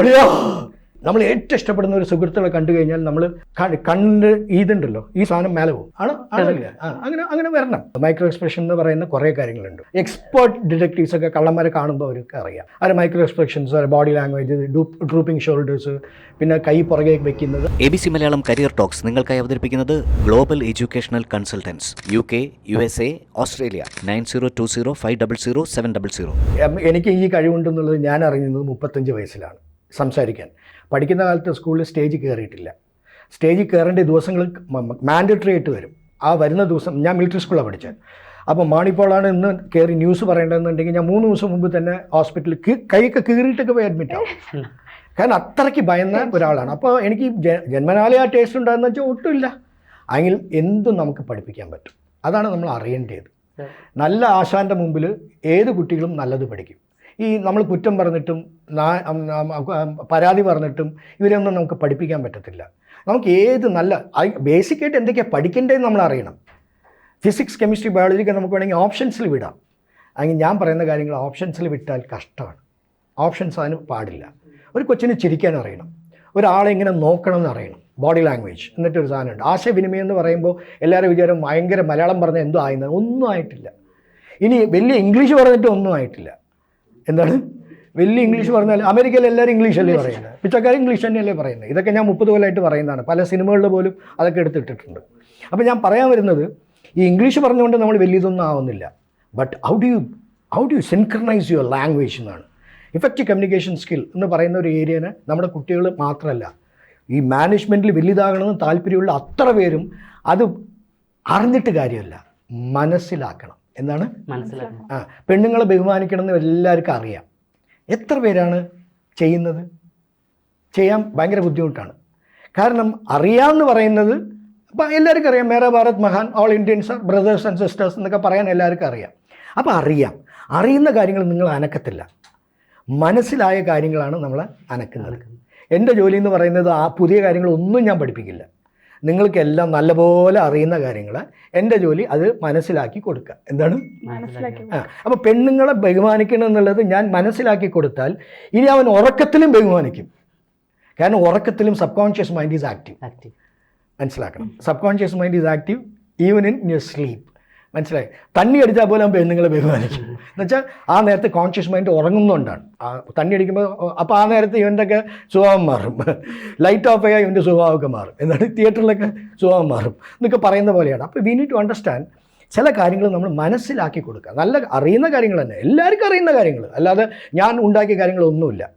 അറിയോ നമ്മൾ ഏറ്റവും ഇഷ്ടപ്പെടുന്ന ഒരു സുഹൃത്തുക്കളെ കണ്ടു കഴിഞ്ഞാൽ നമ്മൾ കണ്ണിന്റെ ഇതുണ്ടല്ലോ ഈ സാധനം മേലെ പോകും. ആണ് ആണല്ലേ? ആ അങ്ങനെ അങ്ങനെ വരണം. മൈക്രോ എക്സ്പ്രഷൻ എന്ന് പറയുന്ന കുറേ കാര്യങ്ങളുണ്ട്. എക്സ്പേർട്ട് ഡിറ്റക്റ്റീവ്സ് ഒക്കെ കള്ളന്മാരെ കാണുമ്പോൾ അവർക്ക് അറിയാം. അത് micro expressions body language drooping shoulders പിന്നെ കൈ പുറകെ വെക്കുന്നത്. A B C Malayalam career talks നിങ്ങൾക്കായി അവതരിപ്പിക്കുന്നത് global educational consultants U K U S A Australia nine zero two zero five double zero seven double zero എനിക്ക് ഈ കഴിവുണ്ടെന്നുള്ളത് ഞാൻ അറിയുന്നത് മുപ്പത്തഞ്ച് വയസ്സിലാണ്. സംസാരിക്കാൻ. പഠിക്കുന്ന കാലത്ത് സ്കൂളിൽ സ്റ്റേജിൽ കയറിയിട്ടില്ല സ്റ്റേജിൽ കയറേണ്ട ദിവസങ്ങൾ മാൻഡറ്ററി ആയിട്ട് വരും. ആ വരുന്ന ദിവസം ഞാൻ മിലിറ്ററി സ്കൂളിലാണ് പഠിച്ചത്. അപ്പോൾ മാണിപ്പോളാണ് ഇന്ന് കയറി ന്യൂസ് പറയേണ്ടതെന്നുണ്ടെങ്കിൽ ഞാൻ മൂന്ന് ദിവസം മുമ്പ് തന്നെ ഹോസ്പിറ്റലിൽ കൈയൊക്കെ കീറിയിട്ടൊക്കെ പോയി അഡ്മിറ്റ് ആവും. കാരണം അത്രയ്ക്ക് ഭയന്ന ഒരാളാണ്. അപ്പോൾ എനിക്ക് ജന്മനാലേ ജന്മനാലെ ആ ടേസ്റ്റ് ഉണ്ടാകുന്ന വെച്ചാൽ ഒട്ടുമില്ല അല്ലെങ്കിൽ എന്തും നമുക്ക് പഠിപ്പിക്കാൻ പറ്റും. അതാണ് നമ്മൾ അറിയേണ്ടത്. നല്ല ആശാന്റെ മുമ്പിൽ ഏത് കുട്ടികളും നല്ലത് പഠിക്കും. ഈ നമ്മൾ കുറ്റം പറഞ്ഞിട്ടും പരാതി പറഞ്ഞിട്ടും ഇവരെയൊന്നും നമുക്ക് പഠിപ്പിക്കാൻ പറ്റത്തില്ല. നമുക്ക് ഏത് നല്ല ബേസിക്കായിട്ട് എന്തൊക്കെയാണ് പഠിക്കേണ്ടതെന്ന് നമ്മൾ അറിയണം. ഫിസിക്സ് കെമിസ്ട്രി ബയോളജിക്ക് നമുക്ക് വേണമെങ്കിൽ ഓപ്ഷൻസിൽ വിടാം. അല്ലെങ്കിൽ ഞാൻ പറയുന്ന കാര്യങ്ങൾ ഓപ്ഷൻസിൽ വിട്ടാൽ കഷ്ടമാണ്. ഓപ്ഷൻസ് അതിന് പാടില്ല. ഒരു കൊച്ചിന് ചിരിക്കാൻ അറിയണം. ഒരാളെ ഇങ്ങനെ നോക്കണം എന്ന് അറിയണം. ബോഡി ലാംഗ്വേജ് എന്നിട്ടൊരു സാധനമുണ്ട്. ആശയവിനിമയം എന്ന് പറയുമ്പോൾ എല്ലാവരും വിചാരം ഭയങ്കര മലയാളം പറഞ്ഞാൽ എന്തോ ആയിരുന്നു ഒന്നും ആയിട്ടില്ല. ഇനി വലിയ ഇംഗ്ലീഷ് പറഞ്ഞിട്ട് ഒന്നും ആയിട്ടില്ല. എന്താണ്? വലിയ ഇംഗ്ലീഷ് പറഞ്ഞാൽ അമേരിക്കയിൽ എല്ലാവരും ഇംഗ്ലീഷ് അല്ലേ പറയുന്നത്? പിച്ചക്കാർ ഇംഗ്ലീഷ് തന്നെയല്ലേ പറയുന്നത്? ഇതൊക്കെ ഞാൻ മുപ്പത് കൊല്ലമായിട്ട് പറയുന്നതാണ്. പല സിനിമകളിൽ പോലും അതൊക്കെ എടുത്തിട്ടിട്ടുണ്ട്. അപ്പോൾ ഞാൻ പറയാൻ വരുന്നത് ഈ ഇംഗ്ലീഷ് പറഞ്ഞുകൊണ്ട് നമ്മൾ വലിയതൊന്നും ആവുന്നില്ല. But how do you how do you synchronise your language എന്നാണ്. ഇഫക്റ്റീവ് കമ്മ്യൂണിക്കേഷൻ സ്കിൽ എന്ന് പറയുന്ന ഒരു ഏരിയനെ നമ്മുടെ കുട്ടികൾ മാത്രമല്ല ഈ മാനേജ്മെന്റിൽ വലുതാകണമെന്ന് താല്പര്യമുള്ള അത്ര പേരും അത് അറിഞ്ഞിട്ട് കാര്യമല്ല. മനസ്സിലാക്കണം. എന്താണ്? മനസ്സിലാക്കണം ആ പെണ്ണുങ്ങളെ ബഹുമാനിക്കണം എന്ന് എല്ലാവർക്കും അറിയാം. എത്ര പേരാണ് ചെയ്യുന്നത്? ചെയ്യാൻ ഭയങ്കര ബുദ്ധിമുട്ടാണ്. കാരണം അറിയാമെന്ന് പറയുന്നത് അപ്പം എല്ലാവർക്കും അറിയാം. മേര ഭാരത് മഹാൻ all Indians brothers and sisters എന്നൊക്കെ പറയാൻ എല്ലാവർക്കും അറിയാം. അപ്പോൾ അറിയാം. അറിയുന്ന കാര്യങ്ങൾ നിങ്ങൾ അനക്കത്തില്ല. മനസ്സിലായ കാര്യങ്ങളാണ് നമ്മൾ അനക്കുന്നത്. എന്റെ ജോലി എന്ന് പറയുന്നത് ആ പുതിയ കാര്യങ്ങളൊന്നും ഞാൻ പഠിപ്പിക്കില്ല. നിങ്ങൾക്കെല്ലാം നല്ലപോലെ അറിയുന്ന കാര്യങ്ങൾ എന്റെ ജോലി അത് മനസ്സിലാക്കി കൊടുക്കുക. എന്താണ്? ആ അപ്പോൾ പെണ്ണുങ്ങളെ ബഹുമാനിക്കണം എന്നുള്ളത് ഞാൻ മനസ്സിലാക്കി കൊടുത്താൽ ഇനി അവൻ ഉറക്കത്തിലും ബഹുമാനിക്കും. കാരണം ഉറക്കത്തിലും subconscious mind is active മനസ്സിലാക്കണം. Subconscious mind is active even in your sleep മനസ്സിലായി? തണ്ണി അടിച്ചാൽ പോലും പെണ്ണുങ്ങളെ ബഹുമാനിക്കും. എന്നുവെച്ചാൽ ആ നേരത്തെ കോൺഷ്യസ് മൈൻഡ് ഉറങ്ങുന്നുകൊണ്ടാണ് ആ തണ്ണി അടിക്കുമ്പോൾ അപ്പോൾ ആ നേരത്തെ ഇവന്റെയൊക്കെ സ്വഭാവം മാറും. ലൈറ്റ് ഓഫ് ആയാൽ ഇവന്റെ സ്വഭാവമൊക്കെ മാറും. എന്നിട്ട് തിയേറ്ററിലൊക്കെ സ്വഭാവം മാറും. എന്നൊക്കെ പറയുന്ന പോലെയാണ്. അപ്പോൾ വി നീഡ് ടു അണ്ടർസ്റ്റാൻഡ് ചില കാര്യങ്ങൾ നമ്മൾ മനസ്സിലാക്കി കൊടുക്കുക. നല്ല അറിയുന്ന കാര്യങ്ങൾ തന്നെ. എല്ലാവർക്കും അറിയുന്ന കാര്യങ്ങൾ അല്ലാതെ ഞാൻ ഉണ്ടാക്കിയ കാര്യങ്ങളൊന്നുമില്ല.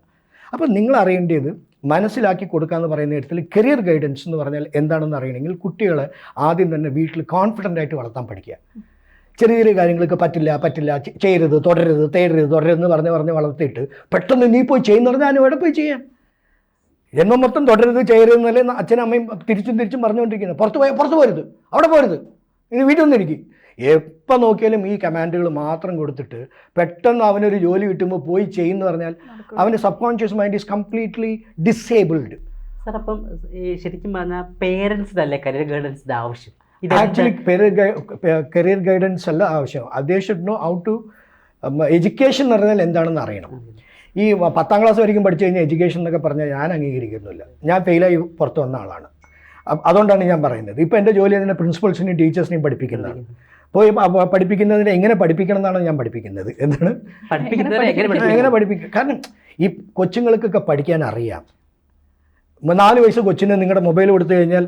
അപ്പോൾ നിങ്ങൾ അറിയേണ്ടത് മനസ്സിലാക്കി കൊടുക്കുക എന്ന് പറയുന്ന ഇടത്തിൽ കരിയർ ഗൈഡൻസ് എന്ന് പറഞ്ഞാൽ എന്താണെന്ന് അറിയണമെങ്കിൽ കുട്ടികളെ ആദ്യം തന്നെ വീട്ടിൽ കോൺഫിഡന്റ് ആയിട്ട് വളർത്താൻ പഠിക്കുക. ചെറിയ ചെറിയ കാര്യങ്ങൾക്ക് പറ്റില്ല പറ്റില്ല ചെയ്യരുത് തുടരരുത് തേടരുത് തുടരരുതെന്ന് പറഞ്ഞ് പറഞ്ഞ് വളർത്തിയിട്ട് പെട്ടെന്ന് നീ പോയി ചെയ്യുന്ന പറഞ്ഞാൽ ഞാൻ എവിടെ പോയി ചെയ്യാം. ജന്മം മൊത്തം തുടരരുത് ചെയ്യരുതെന്നല്ലേ അച്ഛനും അമ്മയും തിരിച്ചും തിരിച്ചും പറഞ്ഞുകൊണ്ടിരിക്കുന്നത്. പുറത്ത് പോയ പുറത്ത് പോരുത് അവിടെ പോരുത്. ഇനി വീട്ടിൽ വന്നിരിക്കും. എപ്പോൾ നോക്കിയാലും ഈ കമാൻഡുകൾ മാത്രം കൊടുത്തിട്ട് പെട്ടെന്ന് അവനൊരു ജോലി കിട്ടുമ്പോൾ പോയി ചെയ്യുന്നു പറഞ്ഞാൽ അവന്റെ subconscious mind is completely disabled sir അപ്പം ശരിക്കും പറഞ്ഞാൽ പേരൻസിന്റെ അല്ലേ കരിയർ ഗൈഡൻസിന്റെ ആവശ്യം? ആക്ച്വലി കരിയർ ഗൈഡൻസ് അല്ല ആവശ്യം. അതേ should know how to education എന്ന് പറഞ്ഞാൽ എന്താണെന്ന് അറിയണം. ഈ പത്താം ക്ലാസ് വരെയും പഠിച്ചു കഴിഞ്ഞാൽ എഡ്യൂക്കേഷൻ എന്നൊക്കെ പറഞ്ഞാൽ ഞാൻ അംഗീകരിക്കുന്നില്ല. ഞാൻ ഫെയിലായി പുറത്തു വന്ന ആളാണ്. അതുകൊണ്ടാണ് ഞാൻ പറയുന്നത്. ഇപ്പോൾ എന്റെ ജോലി തന്നെ പ്രിൻസിപ്പൾസിനെയും ടീച്ചേഴ്സിനെയും പഠിപ്പിക്കുന്നതാണ്. പോയി പഠിപ്പിക്കുന്നതിനെ എങ്ങനെ പഠിപ്പിക്കണം എന്നാണ് ഞാൻ പഠിപ്പിക്കുന്നത്. എന്താണ്? എങ്ങനെ പഠിപ്പിക്കുക കാരണം ഈ കൊച്ചുങ്ങൾക്കൊക്കെ പഠിക്കാൻ അറിയാം. നാല് വയസ്സ് കൊച്ചിന് നിങ്ങളുടെ മൊബൈൽ കൊടുത്തു കഴിഞ്ഞാൽ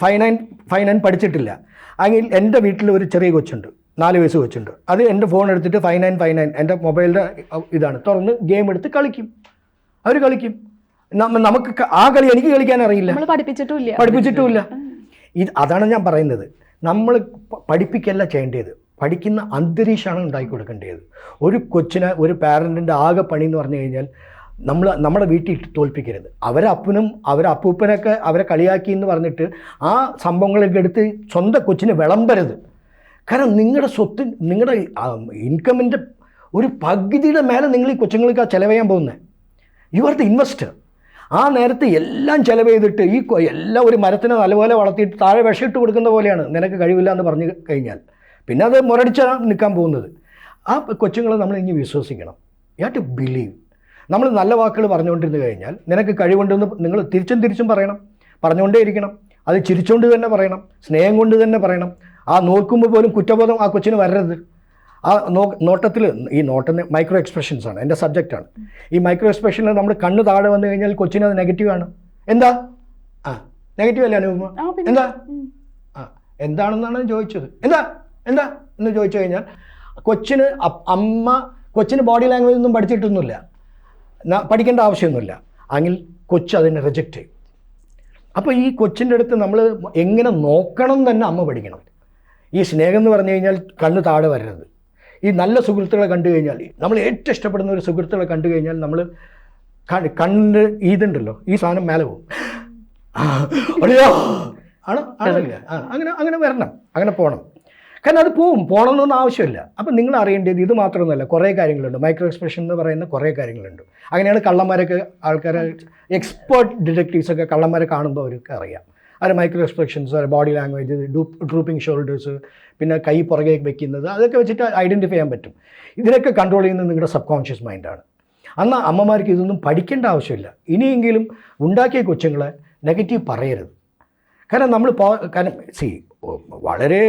ഫൈവ് നയൻ പഠിച്ചിട്ടില്ല. അല്ലെങ്കിൽ എന്റെ വീട്ടിൽ ഒരു ചെറിയ കൊച്ചുണ്ട് നാല് വയസ്സ് കൊച്ചുണ്ട്. അത് എന്റെ ഫോൺ എടുത്തിട്ട് ഫൈവ് നയൻ എന്റെ മൊബൈലിന്റെ ഇതാണ്. തുറന്ന് ഗെയിം എടുത്ത് കളിക്കും. അവർ കളിക്കും. നമ്മ- നമുക്ക് ആ കളി എനിക്ക് കളിക്കാൻ അറിയില്ല. നമ്മൾ പഠിപ്പിച്ചിട്ടുമില്ല പഠിപ്പിച്ചിട്ടുമില്ല ഇത് അതാണ് ഞാൻ പറയുന്നത്. നമ്മൾ പഠിപ്പിക്കല്ല ചെയ്യേണ്ടത്. പഠിക്കുന്ന അന്തരീക്ഷമാണ് ഉണ്ടാക്കി കൊടുക്കേണ്ടത്. ഒരു കൊച്ചിന് ഒരു പാരന്റിന്റെ ആകെ പണി എന്ന് പറഞ്ഞു കഴിഞ്ഞാൽ നമ്മൾ നമ്മുടെ വീട്ടിൽ തോൽപ്പിക്കരുത്. അവരെ അപ്പനും അവരെ അപ്പൂപ്പനൊക്കെ അവരെ കളിയാക്കി എന്ന് പറഞ്ഞിട്ട് ആ സംഭവങ്ങളൊക്കെ എടുത്ത് സ്വന്തം കൊച്ചിന് വിളമ്പരുത്. കാരണം നിങ്ങളുടെ സ്വത്ത് നിങ്ങളുടെ ഇൻകമിന്റെ ഒരു പകുതിയുടെ മേലെ നിങ്ങൾ ഈ കൊച്ചുങ്ങൾക്ക് ആ ചിലവ് ചെയ്യാൻ പോകുന്നത് യു ആർ ദ ഇൻവെസ്റ്റർ ആ നേരത്ത് എല്ലാം ചിലവ് ചെയ്തിട്ട് ഈ എല്ലാം ഒരു മരത്തിനെ നല്ലപോലെ വളർത്തിയിട്ട് താഴെ വിഷമിട്ട് കൊടുക്കുന്ന പോലെയാണ്. നിനക്ക് കഴിവില്ല എന്ന് പറഞ്ഞു കഴിഞ്ഞാൽ. പിന്നെ അത് മുരടിച്ചാണ് നിൽക്കാൻ പോകുന്നത്. ആ കൊച്ചുങ്ങളെ നമ്മൾ ഇനി വിശ്വസിക്കണം. യു ഹാവ് ടു ബിലീവ് നമ്മൾ നല്ല വാക്കുകൾ പറഞ്ഞുകൊണ്ടിരുന്നു കഴിഞ്ഞാൽ നിനക്ക് കഴിവുണ്ടെന്ന് നിങ്ങൾ തിരിച്ചും തിരിച്ചും പറയണം. പറഞ്ഞുകൊണ്ടേ ഇരിക്കണം അത് ചിരിച്ചുകൊണ്ട് തന്നെ പറയണം. സ്നേഹം കൊണ്ട് തന്നെ പറയണം. ആ നോക്കുമ്പോൾ പോലും കുറ്റബോധം ആ കൊച്ചിന് വരരുത്. ആ നോ നോട്ടത്തിൽ ഈ നോട്ടം മൈക്രോ എക്സ്പ്രഷൻസ് ആണ് എന്റെ സബ്ജക്റ്റാണ് ഈ മൈക്രോ എക്സ്പ്രഷനിൽ നമ്മൾ കണ്ണ് താഴെ വന്നു കഴിഞ്ഞാൽ കൊച്ചിന് അത് നെഗറ്റീവാണ് എന്താ? ആ നെഗറ്റീവ് അല്ലേ അനുപമ? എന്താ. ആ എന്താണെന്നാണ് ചോദിച്ചത്. എന്താ? എന്താ? എന്ന് ചോദിച്ചു കഴിഞ്ഞാൽ കൊച്ചിന് അമ്മ കൊച്ചിന് ബോഡി ലാംഗ്വേജ് ഒന്നും പഠിച്ചിട്ടൊന്നുമില്ല. പഠിക്കേണ്ട ആവശ്യമൊന്നുമില്ല. അങ്ങിൽ കൊച്ച് അതിനെ റിജക്റ്റ് ചെയ്യും. അപ്പോൾ ഈ കൊച്ചിന്റെ അടുത്ത് നമ്മൾ എങ്ങനെ നോക്കണം തന്നെ അമ്മ പഠിക്കണം. ഈ സ്നേഹം എന്ന് പറഞ്ഞു കഴിഞ്ഞാൽ കണ്ണ് താഴെ വരരുത്. ഈ നല്ല സുഹൃത്തുക്കളെ കണ്ടു കഴിഞ്ഞാൽ നമ്മൾ ഏറ്റവും ഇഷ്ടപ്പെടുന്ന ഒരു സുഹൃത്തുക്കളെ കണ്ടു കഴിഞ്ഞാൽ നമ്മൾ കണ്ണ് ഇതുണ്ടല്ലോ ഈ സാധനം മേലെ പോകും. അടിയോ ആണ് ആണല്ലേ ആ അങ്ങനെ അങ്ങനെ വരണം അങ്ങനെ പോകണം കാരണം അത് പോവും പോകണമെന്നൊന്നും ആവശ്യമില്ല. അപ്പം നിങ്ങൾ അറിയേണ്ടത് ഇത് മാത്രമൊന്നുമല്ല കുറേ കാര്യങ്ങളുണ്ട്. മൈക്രോ എക്സ്പ്രഷൻ എന്ന് പറയുന്ന കുറേ കാര്യങ്ങളുണ്ട്. അങ്ങനെയാണ് കള്ളന്മാരൊക്കെ ആൾക്കാരെ എക്സ്പേർട്ട് ഡിറ്റക്റ്റീവ്സൊക്കെ കള്ളന്മാരെ കാണുമ്പോൾ അവർക്ക് അറിയാം. അത് micro expressions body language drooping shoulders പിന്നെ കൈ പുറകെ വെക്കുന്നത് അതൊക്കെ വെച്ചിട്ട് ഐഡന്റിഫൈ ചെയ്യാൻ പറ്റും. ഇതിനൊക്കെ കൺട്രോൾ ചെയ്യുന്നത് നിങ്ങളുടെ സബ് കോൺഷ്യസ് മൈൻഡാണ് അന്ന് അമ്മമാർക്ക് ഇതൊന്നും പഠിക്കേണ്ട ആവശ്യമില്ല. ഇനിയെങ്കിലും ഉണ്ടാക്കിയ കൊച്ചുങ്ങളെ നെഗറ്റീവ് പറയരുത്. കാരണം നമ്മൾ പോ കാരണം സി വളരെ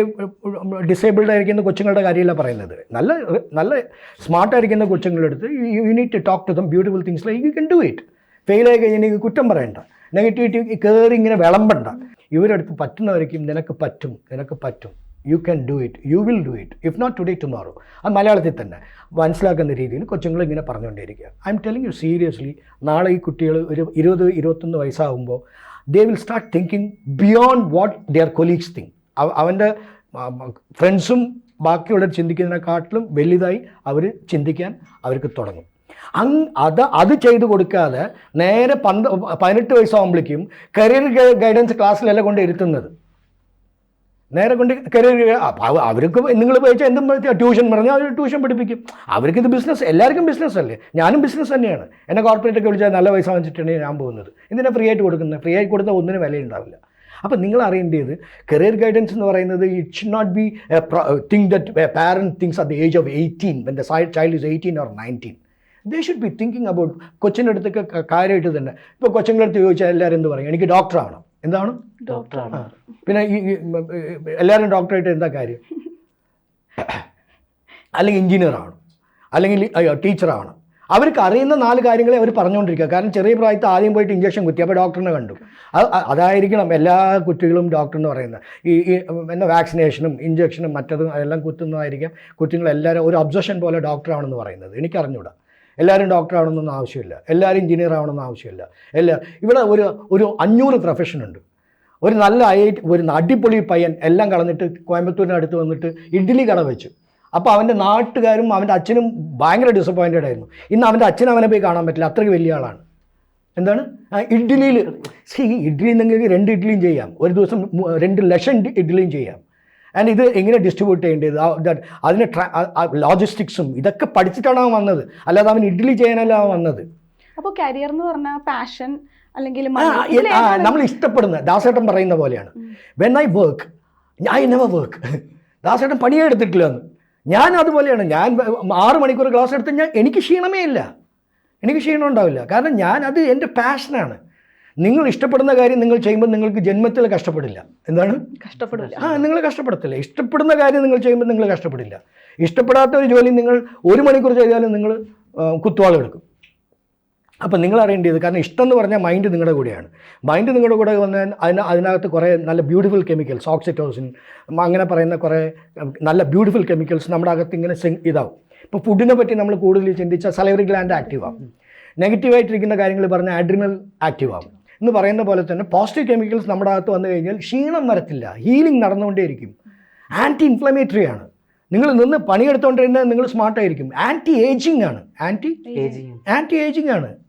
ഡിസേബിൾഡ് ആയിരിക്കുന്ന കൊച്ചുങ്ങളുടെ കാര്യമല്ല പറയുന്നത്. നല്ല നല്ല സ്മാർട്ടായിരിക്കുന്ന കൊച്ചുങ്ങളുടെ അടുത്ത് you need to talk to them beautiful things like you can do it ഫെയിലായി കഴിഞ്ഞാൽ കുറ്റം പറയണ്ട. നെഗറ്റിവിറ്റി കയറി ഇങ്ങനെ വിളമ്പണ്ട. ഇവരടുത്ത് പറ്റുന്നവരേക്കും നിനക്ക് പറ്റും നിനക്ക് പറ്റും. You can do it you will do it if not today tomorrow അത് മലയാളത്തിൽ തന്നെ മനസ്സിലാക്കുന്ന രീതിയിൽ കൊച്ചുങ്ങൾ ഇങ്ങനെ പറഞ്ഞുകൊണ്ടിരിക്കുക I am telling you seriously നാളെ ഈ കുട്ടികൾ ഒരു ഇരുപത് ഇരുപത്തൊന്ന് വയസ്സാകുമ്പോൾ they will start thinking beyond what their colleagues think അവന്റെ ഫ്രണ്ട്സും ബാക്കിയുള്ളവർ ചിന്തിക്കുന്നതിനെക്കാട്ടിലും വലുതായി അവർ ചിന്തിക്കാൻ അവർക്ക് തുടങ്ങും. അങ് അത് അത് ചെയ്തു കൊടുക്കാതെ നേരെ പന്ത് പതിനെട്ട് വയസ്സാകുമ്പോഴേക്കും കരിയർ ഗൈഡൻസ് ക്ലാസ്സിലല്ല കൊണ്ട് ഇരുത്തുന്നത്. നേരെ കൊണ്ട് കരിയർ അവർക്ക് നിങ്ങൾ പഠിച്ചാൽ എന്തും ട്യൂഷൻ പറഞ്ഞാൽ അവർ ട്യൂഷൻ പഠിപ്പിക്കും. അവർക്ക് ഇത് ബിസിനസ് എല്ലാവർക്കും ബിസിനസ് അല്ലേ? ഞാനും ബിസിനസ് തന്നെയാണ്. എന്നെ കോർപ്പറേറ്റ് ഒക്കെ വിളിച്ചാൽ നല്ല പൈസ വാങ്ങിച്ചിട്ടാണ് ഞാൻ പോകുന്നത്. ഇതിനെ ഫ്രീ ആയിട്ട് കൊടുക്കുന്നത്. ഫ്രീ ആയിട്ട് കൊടുത്താൽ ഒന്നിനും വിലയുണ്ടാവില്ല. അപ്പം നിങ്ങൾ അറിയേണ്ടത് കരിയർ ഗൈഡൻസ് എന്ന് പറയുന്നത് it should not be think that parent things at the age of eighteen when the child is eighteen or nineteen they should be thinking about കൊച്ചിന്റെ അടുത്തൊക്കെ കാര്യമായിട്ട് തന്നെ. ഇപ്പോൾ കൊച്ചിന്റെ അടുത്ത് ചോദിച്ചാൽ എല്ലാവരും എന്ത് പറയും? എനിക്ക് ഡോക്ടറാണ് എന്താണ്? ഡോക്ടറാണ്. പിന്നെ ഈ എല്ലാവരും ഡോക്ടറായിട്ട് എന്താ കാര്യം? അല്ലെങ്കിൽ എഞ്ചിനീയറാണ് അല്ലെങ്കിൽ അയ്യോ ടീച്ചറാണ് അവർക്ക് അറിയുന്ന നാല് കാര്യങ്ങളെ അവർ പറഞ്ഞുകൊണ്ടിരിക്കുക. കാരണം ചെറിയ പ്രായത്തിൽ ആദ്യം പോയിട്ട് ഇഞ്ചക്ഷൻ കുത്തി. അപ്പോൾ ഡോക്ടറിനെ കണ്ടു. അത് അതായിരിക്കണം എല്ലാ കുട്ടികളും ഡോക്ടർ എന്ന് പറയുന്നത്. ഈ എന്താ വാക്സിനേഷനും ഇഞ്ചക്ഷനും മറ്റതും എല്ലാം കുത്തുന്നതായിരിക്കാം. കുട്ടികളെല്ലാവരും ഒരു ഒബ്സഷൻ പോലെ ഡോക്ടറാണെന്ന് പറയുന്നത്. എനിക്കറിഞ്ഞൂടാ. എല്ലാവരും ഡോക്ടർ ആവണമെന്നൊന്നും ആവശ്യമില്ല. എല്ലാവരും എഞ്ചിനീയർ ആവണമെന്ന് ആവശ്യമില്ല. എല്ലാ ഇവിടെ ഒരു ഒരു അഞ്ഞൂറ് പ്രൊഫഷൻ ഉണ്ട്. ഒരു നല്ല ഐ ഐ ഒരു അടിപൊളി പയ്യൻ എല്ലാം കളഞ്ഞിട്ട് കോയമ്പത്തൂരിനടുത്ത് വന്നിട്ട് ഇഡ്ഡലി കട വെച്ചു. അപ്പോൾ അവന്റെ നാട്ടുകാരും അവന്റെ അച്ഛനും ഭയങ്കര ഡിസപ്പോയിന്റഡ് ആയിരുന്നു. ഇന്ന് അവന്റെ അച്ഛൻ അവനെ പോയി കാണാൻ പറ്റില്ല. അത്രയ്ക്ക് വലിയ ആളാണ്. എന്താണ്? ഇഡ്ഡലിയിൽ സി ഇഡ്ഡലി എന്നെങ്കിൽ രണ്ട് ഇഡ്ഡലിയും ചെയ്യാം. ഒരു ദിവസം രണ്ട് ലക്ഷം ഇഡ്ഡലിയും ചെയ്യാം. ആൻഡ് ഇത് എങ്ങനെ ഡിസ്ട്രിബ്യൂട്ട് ചെയ്യേണ്ടത്? അതിന് ലോജിസ്റ്റിക്സും ഇതൊക്കെ പഠിച്ചിട്ടാണ് അവൻ വന്നത്. അല്ലാതെ അവൻ ഇഡ്ഡലി ചെയ്യാനല്ല അവൻ വന്നത്. അപ്പോൾ കരിയർ എന്ന് പറഞ്ഞാൽ പാഷൻ അല്ലെങ്കിൽ? നമ്മൾ ഇഷ്ടപ്പെടുന്ന ദാസേട്ടൻ പറയുന്ന പോലെയാണ്. When I work I never work ദാസേട്ടൻ പണിയേ എടുത്തിട്ടില്ല എന്ന്. ഞാൻ അതുപോലെയാണ്. ഞാൻ ആറ് മണിക്കൂർ ക്ലാസ് എടുത്ത് ഞാൻ എനിക്ക് ക്ഷീണമേ ഇല്ല. എനിക്ക് ക്ഷീണം ഉണ്ടാവില്ല. കാരണം ഞാൻ അത് എന്റെ പാഷനാണ് നിങ്ങൾ ഇഷ്ടപ്പെടുന്ന കാര്യം നിങ്ങൾ ചെയ്യുമ്പോൾ നിങ്ങൾക്ക് ജന്മത്തിൽ കഷ്ടപ്പെടില്ല. എന്താണ്? കഷ്ടപ്പെടില്ല. ആ നിങ്ങൾ കഷ്ടപ്പെടത്തില്ല. ഇഷ്ടപ്പെടുന്ന കാര്യം നിങ്ങൾ ചെയ്യുമ്പോൾ നിങ്ങൾ കഷ്ടപ്പെടില്ല. ഇഷ്ടപ്പെടാത്ത ഒരു ജോലി നിങ്ങൾ ഒരു മണിക്കൂർ ചെയ്താലും നിങ്ങൾ കുത്തുവാളെടുക്കും അപ്പം നിങ്ങൾ അറിയേണ്ടത് കാരണം ഇഷ്ടം എന്ന് പറഞ്ഞാൽ മൈൻഡ് നിങ്ങളുടെ കൂടെയാണ്. മൈൻഡ് നിങ്ങളുടെ കൂടെ വന്നാൽ അതിന് അതിനകത്ത് കുറേ നല്ല ബ്യൂട്ടിഫുൾ കെമിക്കൽസ് ഓക്സിറ്റോസിൻ അങ്ങനെ പറയുന്ന കുറേ നല്ല ബ്യൂട്ടിഫുൾ കെമിക്കൽസ് നമ്മുടെ അകത്ത് ഇങ്ങനെ ഇതാവും. ഇപ്പോൾ ഫുഡിനെ പറ്റി നമ്മൾ കൂടുതൽ ചിന്തിച്ചാൽ സലവറി ഗ്ലാൻഡ് ആക്റ്റീവ് ആവും. നെഗറ്റീവായിട്ടിരിക്കുന്ന കാര്യങ്ങൾ പറഞ്ഞാൽ ആഡ്രിനൽ ആക്റ്റീവ് ആവും. എന്ന് പറയുന്ന പോലെ തന്നെ പോസിറ്റീവ് കെമിക്കൽസ് നമ്മുടെ അകത്ത് വന്നു കഴിഞ്ഞാൽ ക്ഷീണം വരത്തില്ല. ഹീലിംഗ് നടന്നുകൊണ്ടേയിരിക്കും. ആന്റി ഇൻഫ്ലമേറ്ററി ആണ്. നിങ്ങൾ നിന്ന് പണിയെടുത്തുകൊണ്ടിരുന്നാൽ നിങ്ങൾ സ്മാർട്ടായിരിക്കും ആന്റി ഏജിങ് ആണ്. ആന്റി ആന്റി ഏജിങ് ആണ്.